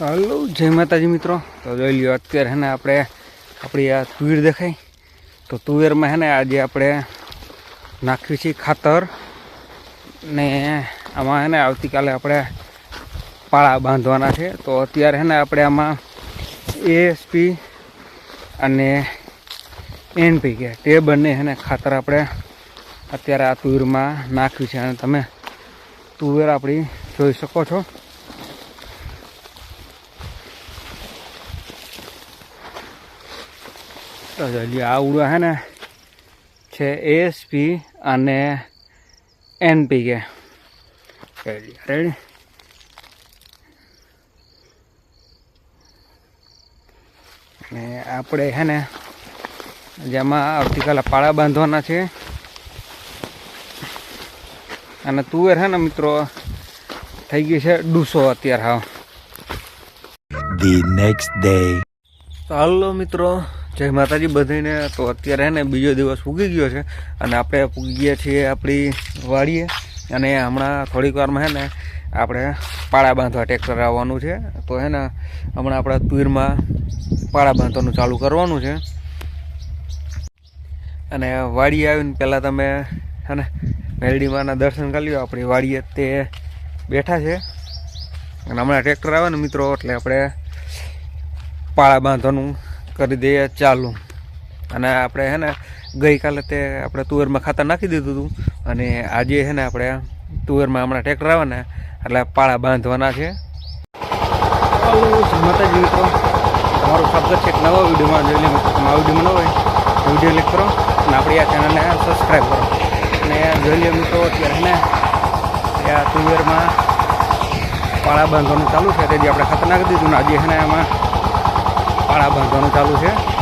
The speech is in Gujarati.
હલો, જય માતાજી મિત્રો. તો જોઈ લ્યો, અત્યારે હે ને આપણે આપણી આ તુવેર દેખાય. તો તુવેરમાં હે ને આજે આપણે નાખ્યું છે ખાતર. ને આમાં હે ને આવતીકાલે આપણે પાળા બાંધવાના છે. તો અત્યારે હે ને આપણે આમાં એએસપી અને એનપી કે તે બંને હે ને ખાતર આપણે અત્યારે આ તુવેરમાં નાખ્યું છે. અને તમે તુવેર આપણી જોઈ શકો છો. હજી આ ઉડવા હે ને છે એએસપી અને એનપી કે રેડી ને આપણે હે ને જેમાં આવતીકાલે પાળા બાંધવાના છે. અને તુવેર હે ને મિત્રો થઈ ગયું છે ડૂસો અત્યારે હા the next day. તો હાલો મિત્રો જય માતાજી બધાને તો અત્યારે ને બીજો દિવસ ઉગી ગયો છે અને આપણે ઉગી ગયા છીએ આપણી વાડીએ અને હમણાં થોડીક વારમાં હે ને આપણે પાળા બાંધવા ટ્રેક્ટર આવવાનું છે. તો હે ને હમણાં આપણા તુરમાં પાળા બાંધવાનું ચાલુ કરવાનું છે. અને વાડી આવીને પહેલાં તમે હે ને મેલડીમાના દર્શન કરી લો આપણી વાડીએ તે બેઠા છે. અને હમણાં ટ્રેક્ટર આવે ને મિત્રો, એટલે આપણે પાળા બાંધવાનું કરી દઈએ ચાલુ. અને આપણે હે ને ગઈકાલે તે આપણે તુવેરમાં ખાતર નાખી દીધું હતું. અને આજે છે ને આપણે તુવેરમાં હમણાં ટ્રેક્ટર આવે ને, એટલે પાળા બાંધવાના છે. માતાજી મિત્રો. તમારું સ્વાગત છે એક નવા વિડીયોમાં. જોઈ લે વિડીયોમાં ન હોય વીડિયો ક્લિક કરો અને આપણી આ ચેનલને સબસ્ક્રાઈબ કરો. અને જોઈ લે મિત્રો, અત્યારે ને આ તુવેરમાં પાળા બાંધવાનું ચાલુ છે. તેથી આપણે ખાતર નાખી દીધું ને આજે હે ને એમાં પાળા બાંધવાનું ચાલુ છે.